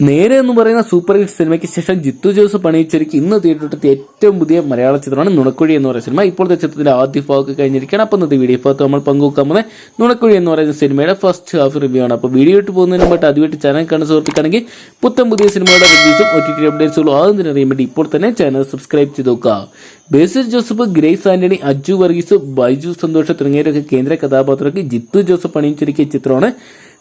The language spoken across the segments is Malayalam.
നേരെ എന്ന് പറയുന്ന സൂപ്പർ ഹിറ്റ് സിനിമയ്ക്ക് ശേഷം ജിത്തു ജോസ് പണിയിച്ചൊരുക്കി ഇന്ന് തിയേറ്ററിലെത്തിയ ഏറ്റവും പുതിയ മലയാള ചിത്രമാണ് നുണക്കുഴി എന്ന് പറയുന്ന സിനിമ. ഇപ്പോഴത്തെ ചിത്രത്തിന്റെ ആദ്യ ഭാഗമൊക്കെ കഴിഞ്ഞിരിക്കുകയാണ്. അപ്പോൾ ഇന്നത്തെ വീഡിയോ ഭാഗത്ത് നമ്മൾ പങ്കുവെക്കാൻ പോകുന്നത് നുണക്കുഴി എന്ന് പറയുന്ന സിനിമയുടെ ഫസ്റ്റ് ഹാഫ് റിവ്യൂ ആണ്. അപ്പോൾ വീഡിയോ ഇട്ട് പോകുന്നതിന് മുമ്പായിട്ട് ആദ്യമായിട്ട് ചാനൽ കാണുന്ന സുഹൃത്തുക്കാണെങ്കിൽ പുത്തൻ പുതിയ സിനിമയുടെ റിവ്യൂസും ഒ ടി ടി അപ്ഡേറ്റ്സുകളും ആദ്യം തന്നെ അറിയാൻ വേണ്ടി ഇപ്പോൾ തന്നെ ചാനൽ സബ്സ്ക്രൈബ് ചെയ്ത് നോക്കുക. ബേസിൽ ജോസഫ് ഗ്രേസ് ആന്റണി അജു വർഗീസ് ബൈജു സന്തോഷ് തുടങ്ങിയവരൊക്കെ കേന്ദ്ര കഥാപാത്രങ്ങൾക്ക് ജിത്തു ജോസഫ് പണിയിച്ചൊരുക്കിയ ചിത്രമാണ്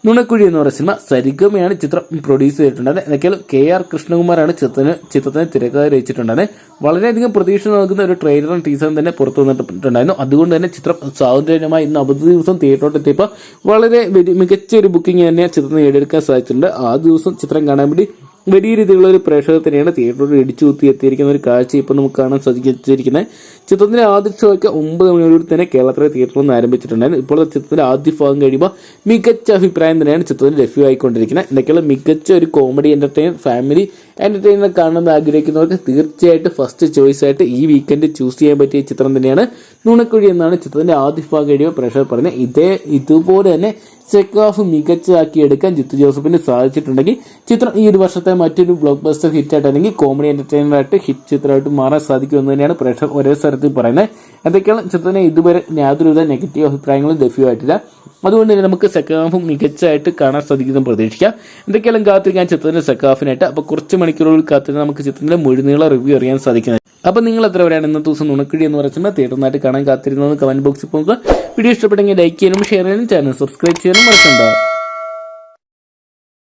നുണക്കുഴി എന്ന് പറയുന്ന സിനിമ സരിഗമയാണ് ചിത്രം പ്രൊഡ്യൂസ് ചെയ്തിട്ടുണ്ടത് എന്നൊക്കെയാൽ കെ ആർ കൃഷ്ണകുമാറാണ് ചിത്രത്തിന് ചിത്രത്തിന് തിരക്കഥ വളരെയധികം പ്രതീക്ഷ നൽകുന്ന ഒരു ട്രെയിലറും ടീസറും തന്നെ പുറത്തു വന്നിട്ടുണ്ടായിരുന്നു അതുകൊണ്ട് തന്നെ ചിത്രം സ്വാതന്ത്ര്യമായി ഇന്ന് അവധി ദിവസം തിയേറ്ററിലോട്ട് എത്തിയപ്പോൾ വളരെ മികച്ച ഒരു ബുക്കിംഗ് തന്നെ ചിത്രം നേടിയെടുക്കാൻ സാധിച്ചിട്ടുണ്ട്. ആ ദിവസം ചിത്രം കാണാൻ വേണ്ടി വലിയ രീതിയിലുള്ള ഒരു പ്രേക്ഷകർ തന്നെയാണ് തിയേറ്ററിൽ ഇടിച്ചു കുത്തി എത്തിയിരിക്കുന്ന ഒരു കാഴ്ച ഇപ്പോൾ നമുക്ക് കാണാൻ സാധിച്ചിരിക്കുന്നത്. ചിത്രത്തിന്റെ ആദ്യ ഷോയ്ക്ക് ഒമ്പത് മണിയോടുകൂടി തന്നെ കേരളത്തിലെ തിയേറ്ററിൽ നിന്ന് ആരംഭിച്ചിട്ടുണ്ടായിരുന്നു. ഇപ്പോൾ ചിത്രത്തിന്റെ ആദ്യ ഭാഗം കഴിയുമ്പോൾ മികച്ച അഭിപ്രായം തന്നെയാണ് ചിത്രത്തിന് ലഭ്യമായിക്കൊണ്ടിരിക്കുന്നത് എന്തൊക്കെയുള്ള മികച്ച ഒരു കോമഡി എന്റർടൈനർ ഫാമിലി എന്റർടൈനർ കാണണമെന്ന് ആഗ്രഹിക്കുന്നവർക്ക് തീർച്ചയായിട്ടും ഫസ്റ്റ് ചോയ്സ് ആയിട്ട് ഈ വീക്കെൻഡ് ചൂസ് ചെയ്യാൻ പറ്റിയ ചിത്രം തന്നെയാണ്. നുണക്കുഴി എന്നാണ് ചിത്രത്തിന്റെ ആദ്യ ഭാഗം കഴിയുമ്പോൾ പ്രേക്ഷകർ പറഞ്ഞത്. ഇതേ ഇതുപോലെ തന്നെ സെക്കൻഡ് ഓഫ് മികച്ചതാക്കി എടുക്കാൻ ജിത്തു ജോസഫിന് സാധിച്ചിട്ടുണ്ടെങ്കിൽ ചിത്രം ഈ ഒരു വർഷത്തെ മറ്റൊരു ബ്ലോക്ക് ബസ്റ്റർ ഹിറ്റായിട്ട് അല്ലെങ്കിൽ കോമഡി എന്റർടൈനർ ആയിട്ട് ഹിറ്റ് ചിത്രമായിട്ട് മാറാൻ സാധിക്കുമെന്ന് തന്നെയാണ് പ്രേക്ഷകർ ഒരേ സ്ഥലത്തിൽ പറയുന്നത്. എന്തൊക്കെയാണ് ചിത്രത്തിന് ഇതുവരെ യാതൊരുവിധ നെഗറ്റീവ് അഭിപ്രായങ്ങളും ലഭ്യമായിട്ടില്ല. അതുകൊണ്ട് തന്നെ നമുക്ക് സെക്കാഫും മികച്ചതായിട്ട് കാണാൻ സാധിക്കുന്ന പ്രതീക്ഷിക്കാം. എന്തൊക്കെയാലും കാത്തിരിക്കാൻ ചിത്രത്തിന്റെ സെക്കാഫിനായിട്ട് അപ്പോൾ കുറച്ച് മണിക്കൂറുകൾ കാത്തിരുന്ന് നമുക്ക് ചിത്രത്തിന്റെ മുഴുനീള റിവ്യൂ അറിയാൻ സാധിക്കുന്നത്. അപ്പോൾ നിങ്ങൾ എത്ര വരെയാണ് ഇന്നത്തെ ദിവസം നുണക്കിടി എന്ന് പറയുന്നത്? തിയേറ്ററിനായിട്ട് കാണാൻ കാത്തിരുന്നത് കമന്റ് ബോക്സിൽ പോകുക. വീഡിയോ ഇഷ്ടപ്പെട്ടെങ്കിൽ ലൈക്ക് ചെയ്യാനും ഷെയർ ചെയ്യാനും ചാനൽ സബ്സ്ക്രൈബ് ചെയ്യാനും മറക്കണ്ട.